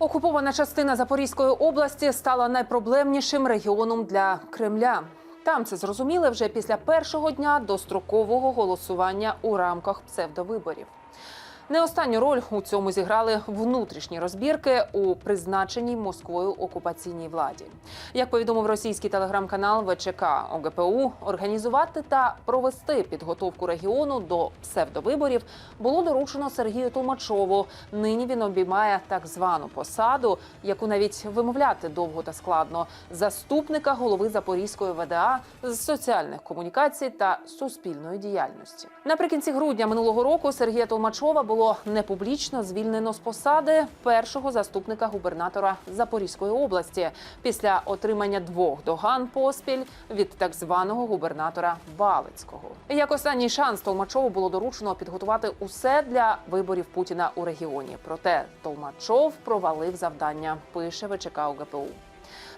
Окупована частина Запорізької області стала найпроблемнішим регіоном для Кремля. Там це зрозуміли вже після першого дня дострокового голосування у рамках псевдовиборів. Не останню роль у цьому зіграли внутрішні розбірки у призначеній Москвою окупаційній владі. Як повідомив російський телеграм-канал ВЧК ОГПУ, організувати та провести підготовку регіону до псевдовиборів було доручено Сергію Толмачову. Нині він обіймає так звану посаду, яку навіть вимовляти довго та складно заступника голови Запорізької ВДА з соціальних комунікацій та суспільної діяльності. Наприкінці грудня минулого року Сергія Толмачова було непублічно звільнено з посади першого заступника губернатора Запорізької області після отримання двох доган поспіль від так званого губернатора Балицького. Як останній шанс Толмачову було доручено підготувати усе для виборів Путіна у регіоні. Проте Толмачов провалив завдання. Пише ВЧК ОГПУ.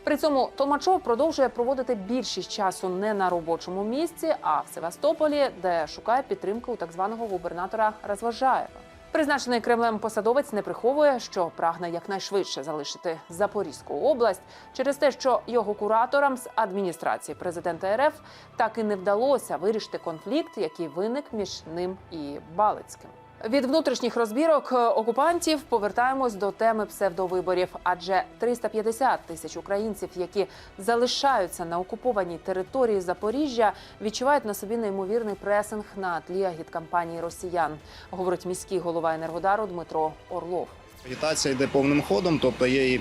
При цьому Толмачов продовжує проводити більшість часу не на робочому місці, а в Севастополі, де шукає підтримки у так званого губернатора Розважаєва. Призначений Кремлем посадовець не приховує, що прагне якнайшвидше залишити Запорізьку область через те, що його кураторам з адміністрації президента РФ так і не вдалося вирішити конфлікт, який виник між ним і Балицьким. Від внутрішніх розбірок е, окупантів повертаємось до теми псевдовиборів, адже 350 тисяч українців, які залишаються на окупованій території Запоріжжя, відчувають на собі неймовірний пресинг на тлі агіткампанії росіян, говорить міський голова енергодару Дмитро Орлов. Агітація йде повним ходом, тобто є і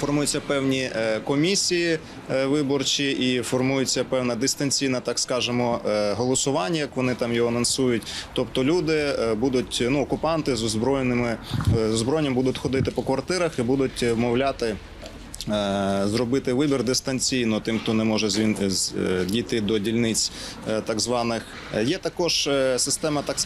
формуються певні е, комісії е, виборчі і формується певна дистанційна, так скажемо, е, голосування, як вони там його анонсують. Тобто люди будуть ну окупанти з озброєними з озброєнням будуть ходити по квартирах і будуть вмовляти. е, Зробити вибір дистанційно тим, хто не може з- е, дійти до дільниць е, так званих. Е, Є також е, система так,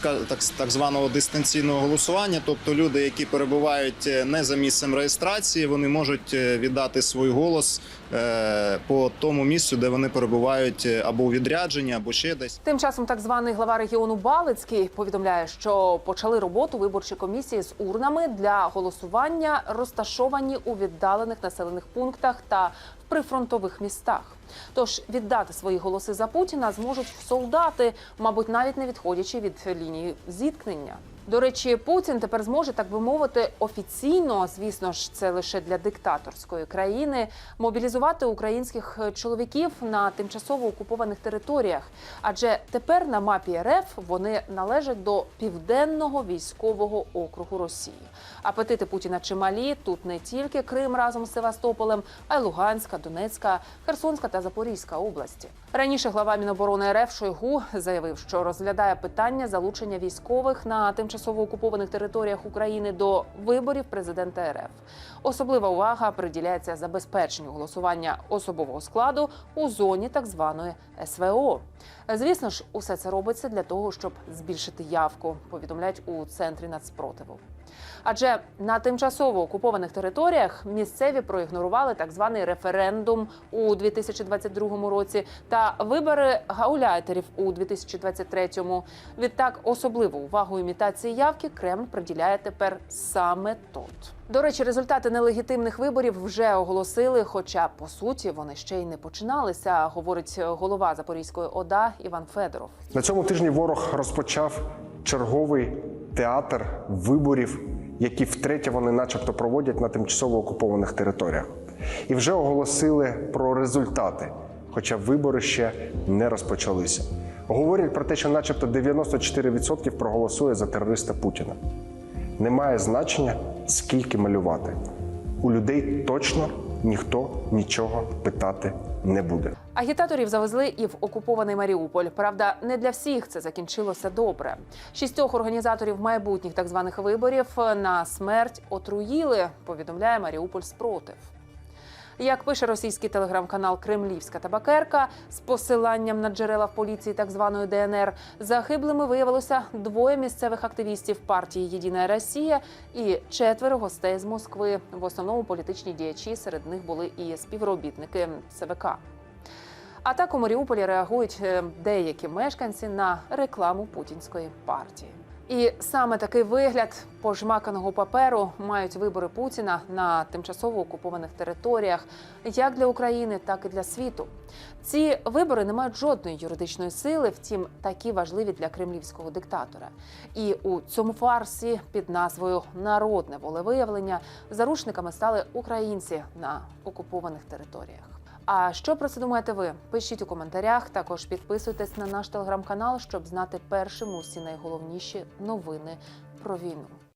званого дистанційного голосування. Тобто люди, які перебувають е, не за місцем реєстрації, вони можуть е, віддати свій голос е, по тому місцю, де вони перебувають е, або у відрядженні, або ще десь. Тим часом так званий глава регіону Балицький повідомляє, що почали роботу виборчі комісії з урнами для голосування, розташовані у віддалених населених пунктах та прифронтових містах. Тож віддати свої голоси за Путіна зможуть солдати, мабуть, навіть не відходячи від лінії зіткнення. До речі, Путін тепер зможе, так би мовити, офіційно, звісно ж, це лише для диктаторської країни, мобілізувати українських чоловіків на тимчасово окупованих територіях. Адже тепер на мапі РФ вони належать до південного військового округу Росії. Апетити Путіна чималі тут не тільки Крим разом з Севастополем, а й Луганська, Донецька, Херсонська та Запорізька області. Раніше глава Міноборони РФ Шойгу заявив, що розглядає питання залучення військових на тимчасово окупованих територіях України до виборів президента РФ. Особлива увага приділяється забезпеченню голосування особового складу у зоні так званої СВО. Звісно ж, усе це робиться для того, щоб збільшити явку. Повідомляють у центрі нацспротиву. Адже на тимчасово окупованих територіях місцеві проігнорували так званий референдум у 2022 році та вибори гауляйтерів у 2023. Відтак особливу увагу імітації явки Кремль приділяє тепер саме тут. До речі, результати нелегітимних виборів вже оголосили, хоча по суті вони ще й не починалися, говорить голова Запорізької ОДА Іван Федоров. На цьому тижні ворог розпочав черговий театр виборів, які втретє вони, начебто, проводять на тимчасово окупованих територіях, і вже оголосили про результати, хоча вибори ще не розпочалися. Говорять про те, що, начебто, 94% проголосує за терориста Путіна. Немає значення, скільки малювати. У людей точно ніхто нічого питати не буде. Агітаторів завезли і в окупований Маріуполь. Правда, не для всіх це закінчилося добре. Шістьох організаторів майбутніх так званих виборів на смерть отруїли. Повідомляє Маріуполь спротив. Як пише російський телеграм-канал Кремлівська табакерка з посиланням на джерела в поліції так званої ДНР, загиблими виявилося двоє місцевих активістів партії Єдина Росія і четверо гостей з Москви. В основному політичні діячі серед них були і співробітники ЦВК. А так у Маріуполі реагують е, деякі мешканці на рекламу путінської партії. І саме такий вигляд пожмаканого паперу мають вибори Путіна на тимчасово окупованих територіях, як для України, так і для світу. Ці вибори не мають жодної юридичної сили, втім такі важливі для кремлівського диктатора. І у цьому фарсі під назвою Народне волевиявлення заручниками стали українці на окупованих територіях. А що про це думаєте ви? Пишіть у коментарях. Також підписуйтесь на наш телеграм-канал, щоб знати першим усі найголовніші новини про війну.